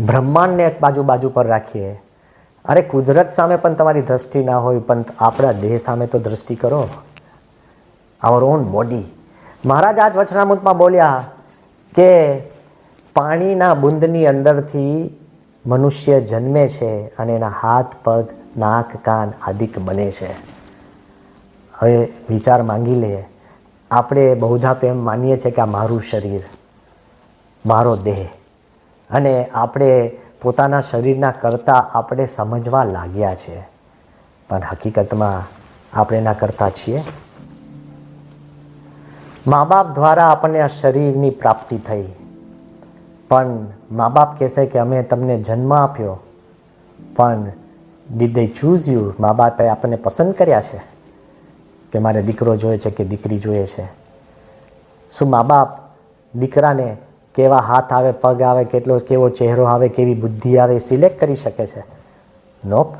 બ્રહ્માંડને એક બાજુ બાજુ પર રાખીએ. અરે, કુદરત સામે પણ તમારી દ્રષ્ટિ ના હોય, પણ આપણા દેહ સામે તો દ્રષ્ટિ કરો. આવર ઓન બોડી મહારાજ આજ વચનામૃતમાં બોલ્યા કે પાણીના બુંદની અંદરથી મનુષ્ય જન્મે છે અને એના હાથ, પગ, નાક, કાન આદિક બને છે. હવે વિચાર માંગી લઈએ આપણે બહુધા તો એમ માનીએ છીએ કે આ મારું શરીર, મારો દેહ. અને આપણે પોતાના શરીરના કરતાં આપણે સમજવા લાગ્યા છે. પણ હકીકતમાં આપણે એના કરતા છીએ. મા બાપ દ્વારા આપણને આ શરીરની પ્રાપ્તિ થઈ. પણ મા બાપ કહેશે કે અમે તમને જન્મ આપ્યો. પણ ડીડ દે ચૂઝ યુ મા બાપે આપણને પસંદ કર્યા છે કે મારે દીકરો જોઈએ છે કે દીકરી જોઈએ છે. શું મા બાપ દીકરાને કેવા હાથ આવે, પગ આવે, કેટલો, કેવો ચહેરો આવે, કેવી બુદ્ધિ આવે, એ સિલેક્ટ કરી શકે છે. નોપ.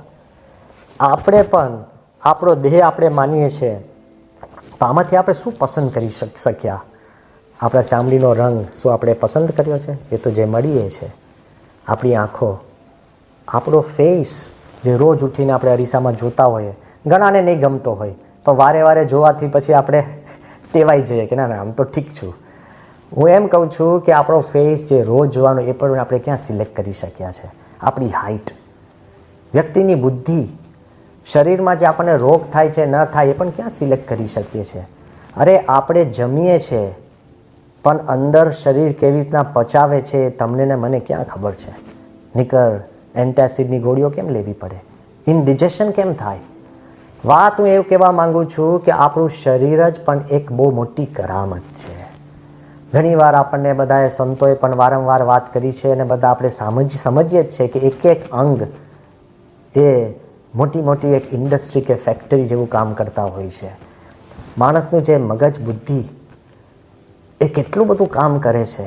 આપણે પણ આપણો દેહ આપણે માનીએ છીએ, તો આમાંથી આપણે શું પસંદ કરી શક, શક્યા? આપણા ચામડીનો રંગ શું આપણે પસંદ કર્યો છે? એ તો જે મળીએ છે. આપણી આંખો, આપણો ફેસ જે રોજ ઉઠીને આપણે અરીસામાં જોતા હોઈએ ઘણાને નહીં ગમતો હોય, પણ વારે વારે જોવાથી પછી આપણે ટેવાઈ જઈએ કે ના ના, આમ તો ઠીક છું. હું એમ કહું છું કે આપણો ફેસ જે રોજ જોવાનો એ પણ આપણે ક્યાં સિલેક્ટ કરી શક્યા છે? આપણી હાઇટ વ્યક્તિની બુદ્ધિ, શરીરમાં જે આપણને રોગ થાય છે, ન થાય એ પણ ક્યાં સિલેક્ટ કરી શકીએ છીએ અરે, આપણે જમીએ છીએ પણ અંદર શરીર કેવી રીતના પચાવે છે તમને ને મને ક્યાં ખબર છે? નિકર એન્ટાસિડની ગોળીઓ કેમ લેવી પડે? ઇનડિજેશન કેમ થાય? વાત હું એવું કહેવા માગું છું કે આપણું શરીર જ પણ એક બહુ મોટી કરામત છે. ઘણીવાર આપણને બધાએ સંતોએ પણ વારંવાર વાત કરી છે અને બધા આપણે સમજ, સમજીએ જ છે કે એક એક અંગ એ મોટી મોટી એક ઇન્ડસ્ટ્રી કે ફેક્ટરી જેવું કામ કરતા હોય છે. માણસનું જે મગજ બુદ્ધિ એ કેટલું બધું કામ કરે છે.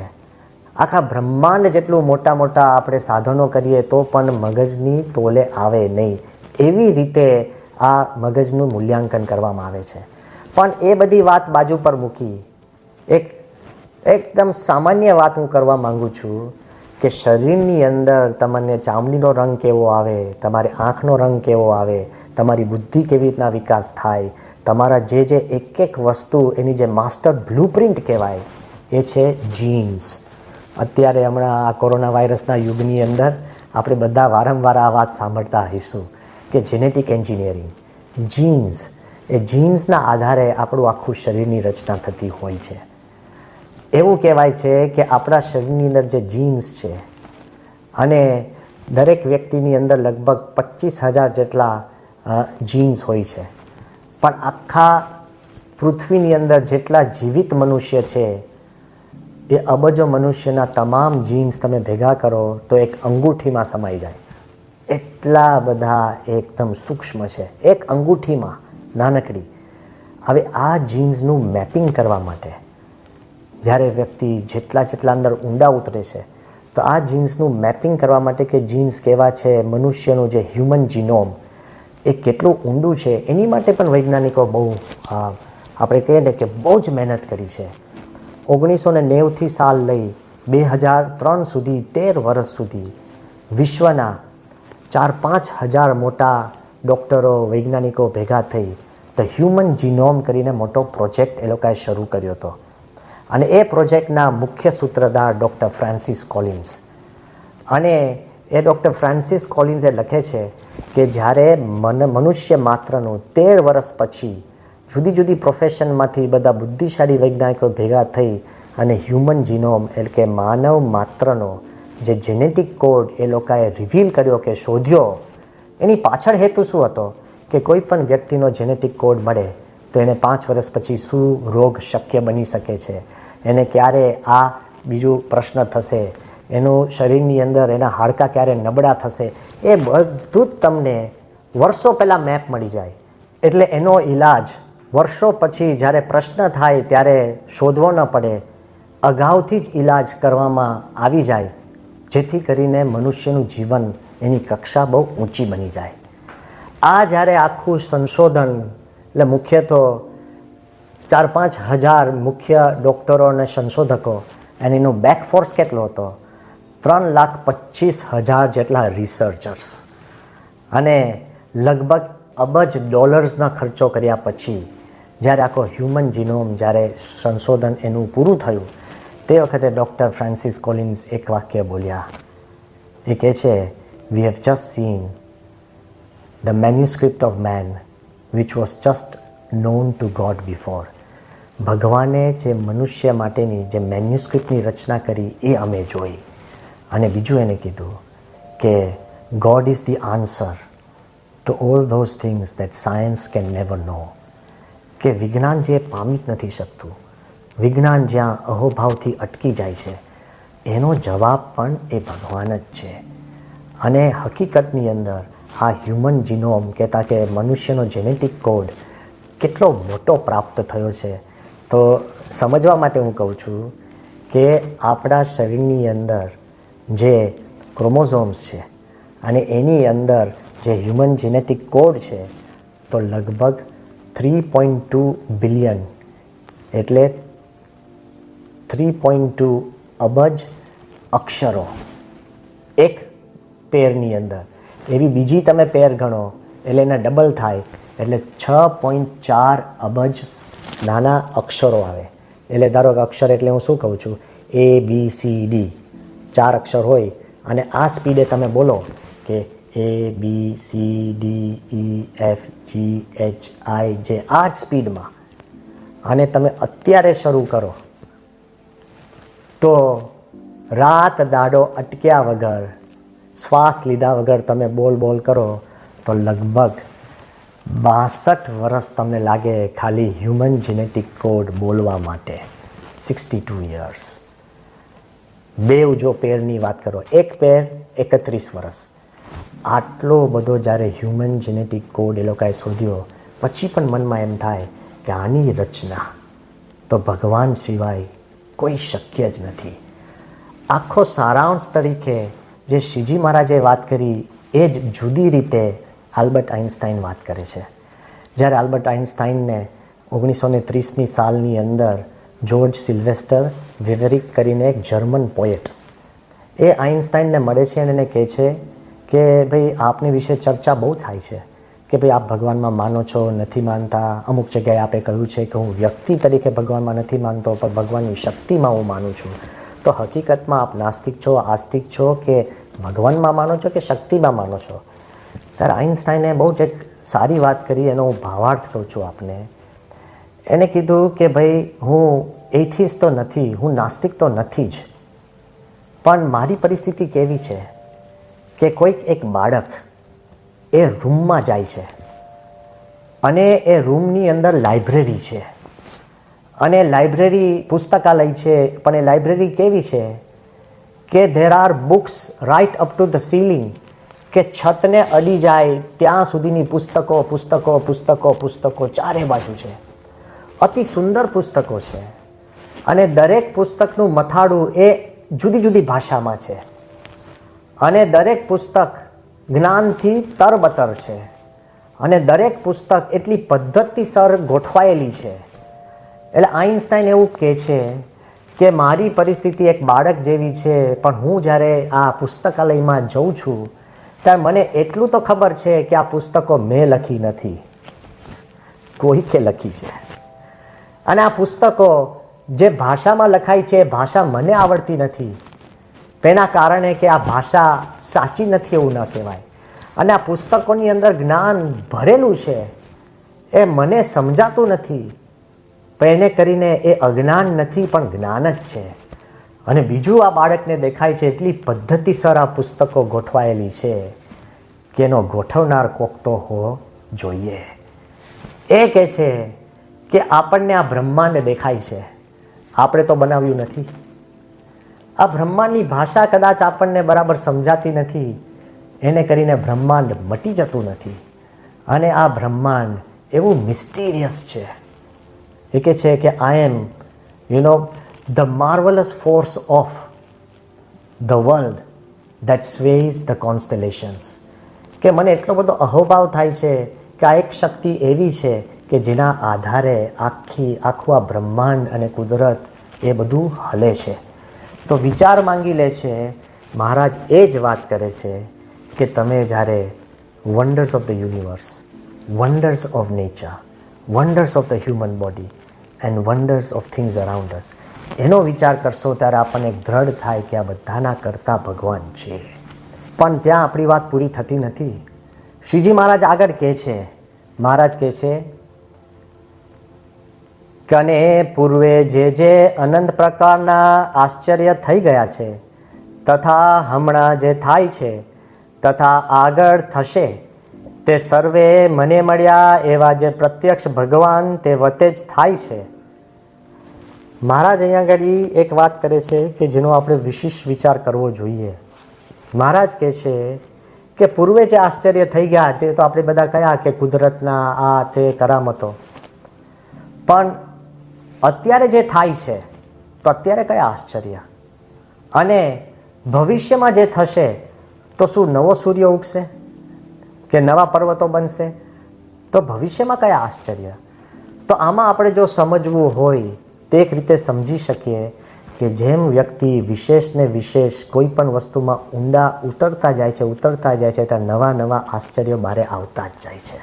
આખા બ્રહ્માંડ જેટલું મોટા મોટા આપણે સાધનો કરીએ તો પણ મગજની તોલે આવે નહીં. એવી રીતે આ મગજનું મૂલ્યાંકન કરવામાં આવે છે. પણ એ બધી વાત બાજુ પર મૂકી, એક એકદમ સામાન્ય વાત હું કરવા માંગુ છું કે શરીરની અંદર તમને ચામડીનો રંગ કેવો આવે, તમારી આંખનો રંગ કેવો આવે, તમારી બુદ્ધિ કેવી રીતના વિકાસ થાય, તમારા જે જે એક એક વસ્તુ એની જે માસ્ટર બ્લુપ્રિન્ટ કહેવાય, એ છે જીન્સ અત્યારે હમણાં આ કોરોના વાયરસના યુગની અંદર આપણે બધા વારંવાર આ વાત સાંભળતા હઈશું કે જેનેટિક એન્જિનિયરિંગ જીન્સ એ જીન્સના આધારે આપણું આખું શરીરની રચના થતી હોય છે. એવું કહેવાય છે કે આપણા શરીરની અંદર જે જીન્સ છે અને દરેક વ્યક્તિની અંદર લગભગ પચીસ હજાર જેટલા જીન્સ હોય છે. પણ આખા પૃથ્વીની અંદર જેટલા જીવિત મનુષ્ય છે, એ અબજો મનુષ્યના તમામ જીન્સ તમે ભેગા કરો તો એક અંગૂઠીમાં સમાઈ જાય. એટલા બધા એકદમ સૂક્ષ્મ છે. એક અંગૂઠીમાં નાનકડી. હવે આ જીન્સનું મેપિંગ કરવા માટે જ્યારે વ્યક્તિ જેટલા જેટલા અંદર ઊંડા ઉતરે છે, તો આ જીન્સનું મેપિંગ કરવા માટે કે જીન્સ કેવા છે, મનુષ્યનું જે હ્યુમન જીનોમ, એ કેટલું ઊંડું છે, એની માટે પણ વૈજ્ઞાનિકો બહુ આપણે કહીએ ને કે બહુ જ મહેનત કરી છે. ઓગણીસો ને નેવથી સાલ લઈ બે હજાર ત્રણ સુધી, તેર વર્ષ સુધી વિશ્વના ચાર પાંચ હજાર મોટા ડૉક્ટરો, વૈજ્ઞાનિકો ભેગા થઈ ધ હ્યુમન જીનોમ કરીને મોટો પ્રોજેક્ટ એ લોકોએ શરૂ કર્યો હતો. અને એ પ્રોજેક્ટના મુખ્ય સૂત્રધાર ડૉક્ટર ફ્રાન્સિસ કોલિન્સ. અને એ ડૉક્ટર ફ્રાન્સિસ કોલિન્સે લખે છે કે જ્યારે મન, મનુષ્ય માત્રનું તેર વર્ષ પછી જુદી જુદી પ્રોફેશનમાંથી બધા બુદ્ધિશાળી વૈજ્ઞાનિકો ભેગા થઈ અને હ્યુમન જીનોમ એટલે કે માનવ માત્રનો જે જેનેટિક કોડ એ લોકોએ રિવીલ કર્યો કે શોધ્યો, એની પાછળ હેતુ શું હતો? કે કોઈ પણ વ્યક્તિનો જેનેટિક કોડ મળે તો એને પાંચ વર્ષ પછી શું રોગ શક્ય બની શકે છે? એને ક્યારે આ બીજું પ્રશ્ન થશે? એનું શરીરની અંદર એના હાડકાં ક્યારે નબળા થશે? એ બધું જ તમને વર્ષો પહેલાં મેપ મળી જાય. એટલે એનો ઈલાજ વર્ષો પછી જ્યારે પ્રશ્ન થાય ત્યારે શોધવો ન પડે. અગાઉથી જ ઈલાજ કરવામાં આવી જાય. જેથી કરીને મનુષ્યનું જીવન એની કક્ષા બહુ ઊંચી બની જાય. આ જ્યારે આખું સંશોધન, એટલે મુખ્ય તો ચાર પાંચ હજાર મુખ્ય ડૉક્ટરો અને સંશોધકો અને એનો બેકફોર્સ કેટલો હતો? ત્રણ લાખ પચીસ હજાર જેટલા રિસર્ચર્સ અને લગભગ અબજ ડોલર્સના ખર્ચો કર્યા પછી, જ્યારે આખો હ્યુમન જીનોમ જ્યારે સંશોધન એનું પૂરું થયું, તે વખતે ડૉક્ટર ફ્રાન્સિસ કોલિન્સ એક વાક્ય બોલ્યા. એ કહે છે we have just seen the manuscript of man which was just known to God before ભગવાને જે મનુષ્ય માટેની જે મેન્યુસ્ક્રિપ્ટની રચના કરી એ અમે જોઈ. અને બીજું એને કીધું કે God is the answer to all those things that science can never know કે વિજ્ઞાન જે પામી જ નથી શકતું, વિજ્ઞાન જ્યાં અહોભાવથી અટકી જાય છે, એનો જવાબ પણ એ ભગવાન જ છે. અને હકીકતની અંદર આ હ્યુમન જીનોમ કહેતા કે મનુષ્યનો જેનેટિક કોડ કેટલો મોટો પ્રાપ્ત થયો છે તો સમજવા માટે હું કહું છું કે આપણા શરીરની અંદર જે ક્રોમોઝોમ્સ છે અને એની અંદર જે હ્યુમન જેનેટિક કોડ છે, તો લગભગ થ્રી પોઈન્ટ ટુ બિલિયન એટલે થ્રી પોઈન્ટ ટુ અબજ અક્ષરો એક પેરની અંદર. એવી બીજી તમે પેર ગણો એટલે એના ડબલ થાય એટલે છ પોઈન્ટ ચાર અબજ નાના અક્ષરો આવે. એટલે ધારો કે અક્ષર એટલે હું શું કહું છું? એ બી સી ડી ચાર અક્ષર હોય અને આ સ્પીડે તમે બોલો કે A B C D E F G H I J આ જ સ્પીડમાં. અને તમે અત્યારે શરૂ કરો. તો રાત દાડો અટક્યા વગર, શ્વાસ લીધા વગર તમે બોલ બોલ કરો, તો લગભગ બાસઠ વર્ષ તમને લાગે ખાલી હ્યુમન જેનેટિક કોડ બોલવા માટે. સિક્સટી ટુ યર્સ બેવ જો પેરની વાત કરો, એક પેર એકત્રીસ વર્ષ. આટલો બધો જ્યારે હ્યુમન જેનેટિક કોડ એ લોકોએ શોધ્યો, પછી પણ મનમાં એમ થાય કે આની રચના તો ભગવાન સિવાય કોઈ શક્ય જ નથી. આખો સારાંશ તરીકે જે શ્રીજી મહારાજે વાત કરી, એ જ જુદી રીતે આલ્બર્ટ આઇન્સ્ટાઈન વાત કરે છે. જ્યારે આલ્બર્ટ આઇન્સ્ટાઈનને ઓગણીસો ને ત્રીસની સાલની અંદર જોર્જ સિલ્વેસ્ટર વિવેરિક કરીને એક જર્મન પોએટ. એ આઇન્સ્ટાઈનને મળે છે અને એને કહે છે કે ભાઈ આપની વિશે ચર્ચા બહુ થાય છે કે ભાઈ આપ ભગવાનમાં માનો છો, નથી માનતા, અમુક જગ્યાએ આપે કહ્યું છે કે હું વ્યક્તિ તરીકે ભગવાનમાં નથી માનતો, પણ ભગવાનની શક્તિમાં હું માનું છું. તો હકીકતમાં આપ નાસ્તિક છો, આસ્તિક છો કે ભગવાનમાં માનો છો કે શક્તિમાં માનો છો? ત્યારે આઇન્સ્ટાઈને બહુ જ એક સારી વાત કરી, એનો હું ભાવાર્થ કહું છું આપને. એને કીધું કે ભાઈ, હું એથિસ તો નથી, હું નાસ્તિક તો નથી જ. પણ મારી પરિસ્થિતિ કેવી છે કે કોઈક એક બાળક એ રૂમમાં જાય છે અને એ રૂમની અંદર લાઇબ્રેરી છે. અને લાઇબ્રેરી પુસ્તકાલય છે, પણ એ લાઇબ્રેરી કેવી છે કે there are books right up to the ceiling કે છતને અડી જાય, ત્યાં સુધીની પુસ્તકો પુસ્તકો પુસ્તકો પુસ્તકો ચારે બાજુ છે. અતિ સુંદર પુસ્તકો છે. અને દરેક પુસ્તકનું મથાળું એ જુદી જુદી ભાષામાં છે. અને દરેક પુસ્તક જ્ઞાનથી તરબતર છે. અને દરેક પુસ્તક એટલી પદ્ધતિસર ગોઠવાયેલી છે. એટલે આઇન્સ્ટાઈન એવું કહે છે કે મારી પરિસ્થિતિ એક બાળક જેવી છે, પણ હું જ્યારે આ પુસ્તકાલયમાં જઉં છું ત્યારે મને એટલું તો ખબર છે કે આ પુસ્તકો મેં લખી નથી. કોઈકે લખી છે. અને આ પુસ્તકો જે ભાષામાં લખાય છે, એ ભાષા મને આવડતી નથી. તેના કારણે કે આ ભાષા સાચી નથી એવું ન કહેવાય. અને આ પુસ્તકોની અંદર જ્ઞાન ભરેલું છે, એ મને સમજાતું નથી. પણ એને કરીને એ અજ્ઞાન નથી, પણ જ્ઞાન જ છે. અને બીજું આ બાળકને દેખાય છે એટલી પદ્ધતિસર આ પુસ્તકો ગોઠવાયેલી છે કે એનો ગોઠવનાર કોક તો હોવો જોઈએ. એ કહે છે કે આપણને આ બ્રહ્માંડ દેખાય છે. આપણે તો બનાવ્યું નથી. આ બ્રહ્માંડની ભાષા કદાચ આપણને બરાબર સમજાતી નથી. એને કરીને બ્રહ્માંડ મટી જતું નથી. અને આ બ્રહ્માંડ એવું મિસ્ટીરિયસ છે. એ કે છે કે I am you know the marvelous force of the world that sways the constellations કે મને એટલો બધો અહોભાવ થાય છે કે આ એક શક્તિ એવી છે કે જેના આધારે આખી, આખું આ બ્રહ્માંડ અને કુદરત એ બધું હલે છે. તો વિચાર માંગી લે છે, મહારાજ એ જ વાત કરે છે કે તમે જ્યારે wonders of the universe wonders of nature wonders of the human body and wonders of things around us એનો વિચાર કરશો ત્યારે આપણને એક દ્રઢ થાય કે આ બધાના કરતા ભગવાન છે. પણ ત્યાં આપણી વાત પૂરી થતી નથી. શ્રીજી મહારાજ આગળ કહે છે, મહારાજ કહે છે, કને પૂર્વે જે જે અનંત પ્રકારના આશ્ચર્ય થઈ ગયા છે, તથા હમણાં જે થાય છે, તથા આગળ થશે, તે સર્વે મને મળ્યા એવા જે પ્રત્યક્ષ ભગવાન તે વતે જ થાય છે. મહારાજ અહીંયા આગળ એક વાત કરે છે કે જેનો આપણે વિશેષ વિચાર કરવો જોઈએ. મહારાજ કહે છે કે પૂર્વે જે આશ્ચર્ય થઈ ગયા તે તો આપણે બધા કયા કે કુદરતના આ તે કરામતો. પણ અત્યારે જે થાય છે તો અત્યારે કયા આશ્ચર્ય? અને ભવિષ્યમાં જે થશે તો શું નવો સૂર્ય ઉગશે? કે નવા પર્વતો બનશે? તો ભવિષ્યમાં કયા આશ્ચર્ય? તો આમાં આપણે જો સમજવું હોય તે એક રીતે સમજી શકીએ કે જેમ વ્યક્તિ વિશેષને વિશેષ કોઈ પણ વસ્તુમાં ઊંડા ઉતરતા જાય છે, ઉતરતા જાય છે, ત્યાં નવા નવા આશ્ચર્યો બારે આવતા જ જાય છે.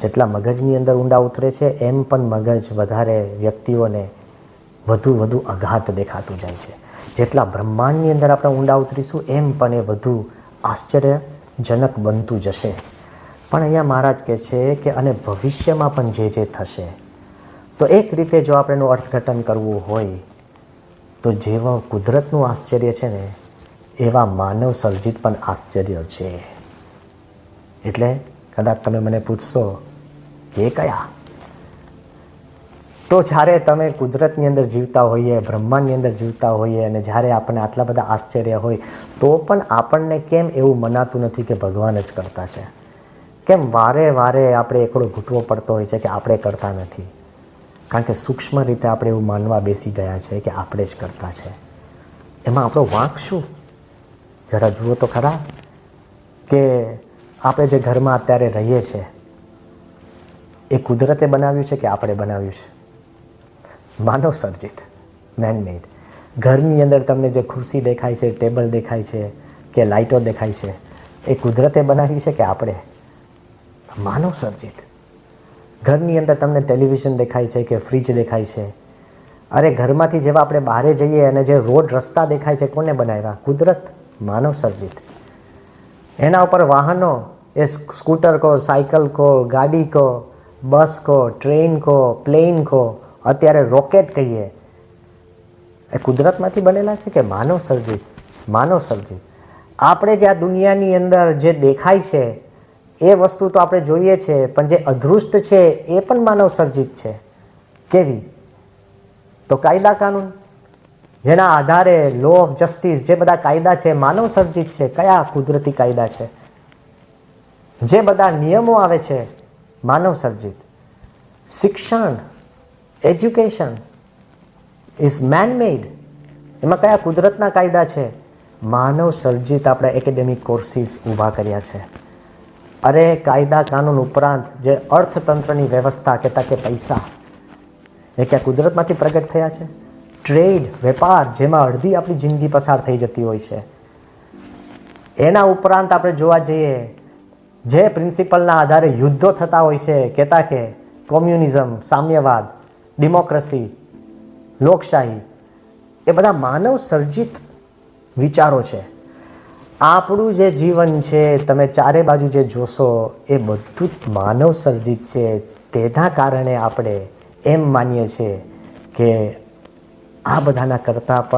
જેટલા મગજની અંદર ઊંડા ઉતરે છે, એમ પણ મગજ વધારે વ્યક્તિઓને વધુ વધુ અઘાત દેખાતું જાય છે. જેટલા બ્રહ્માંડની અંદર આપણે ઊંડા ઉતરીશું, એમ પણ એ વધુ આશ્ચર્યજનક બનતું જશે. પણ અહીંયા મહારાજ કહે છે કે, અને ભવિષ્યમાં પણ જે જે થશે તો એક રીતે જો આપણે એનું અર્થઘટન કરવું હોય, તો જેવા કુદરતનું આશ્ચર્ય છે ને, એવા માનવ સર્જિત પણ આશ્ચર્ય છે. એટલે કદાચ તમે મને પૂછશો કે કયા? તો જ્યારે તમે કુદરતની અંદર જીવતા હોઈએ, બ્રહ્માંડની અંદર જીવતા હોઈએ અને જ્યારે આપણને આટલા બધા આશ્ચર્ય હોય, તો પણ આપણને કેમ એવું મનાતું નથી કે ભગવાન જ કરતા છે? કેમ વારે વારે આપણે એકડો ઘૂંટવો પડતો હોય છે કે આપણે કરતા નથી? કારણ કે સૂક્ષ્મ રીતે આપણે એવું માનવા બેસી ગયા છે કે આપણે જ કરતા છે. એમાં આપણો વાંક શું? જરા જુઓ તો ખરા કે આપણે જે ઘરમાં અત્યારે રહીએ છીએ એ કુદરતે બનાવ્યું છે કે આપણે બનાવ્યું છે? માનવ સર્જિત મેનમેડ ઘરની અંદર તમને જે ખુરશી દેખાય છે, ટેબલ દેખાય છે, કે લાઇટો દેખાય છે, એ કુદરતે બનાવી છે કે આપણે? માનવ સર્જિત. ઘરની અંદર તમને ટેલિવિઝન દેખાય છે કે ફ્રીજ દેખાય છે. અરે ઘરમાંથી જેવા આપણે બહારે જઈએ અને જે રોડ રસ્તા દેખાય છે, કોને બનાવ્યા? કુદરત, માનવ સર્જિત. એના ઉપર વાહનો, એ સ્કૂટર કહો સાયકલ કહો ગાડી કહો બસ કહો ટ્રેન કહો પ્લેન કહો અત્યારે રોકેટ કહીએ. એ કુદરતમાંથી બનેલા છે કે માનવ સર્જિત? માનવ સર્જિત. આપણે જે આ દુનિયાની અંદર જે દેખાય છે એ વસ્તુ તો આપણે જોઈએ છે, પણ જે અધૃષ્ટ છે એ પણ માનવ સર્જિત છે. કેવી? તો કાયદા કાનૂન. જેના આધારે લો ઓફ જસ્ટિસ જે બધા કાયદા છે માનવ સર્જિત છે, કયા કુદરતી કાયદા છે? જે બધા નિયમો આવે છે માનવ સર્જિત શિક્ષણ એજ્યુકેશન ઇઝ મેનમેડ એમાં કયા કુદરતના કાયદા છે? માનવ સર્જિત આપણે એકેડેમિક કોર્સિસ ઊભા કર્યા છે. અરે કાયદા કાનૂન ઉપરાંત જે અર્થતંત્રની વ્યવસ્થા કહેતા કે પૈસા, એ ક્યાં કુદરતમાંથી પ્રગટ થયા છે? ટ્રેડ, વેપાર, જેમાં અડધી આપણી જિંદગી પસાર થઈ જતી હોય છે. એના ઉપરાંત આપણે જોવા જઈએ, જે પ્રિન્સિપલના આધારે યુદ્ધો થતા હોય છે, કહેતા કે કોમ્યુનિઝમ, સામ્યવાદ, ડેમોક્રેસી, લોકશાહી, એ બધા માનવ સર્જિત વિચારો છે. આપણું જે જીવન છે, તમે ચારે બાજુ જે જોશો, એ બધું જ માનવ સર્જિત છે. તેના કારણે આપણે એમ માનીએ છીએ કે આ બધાના કરતાં પણ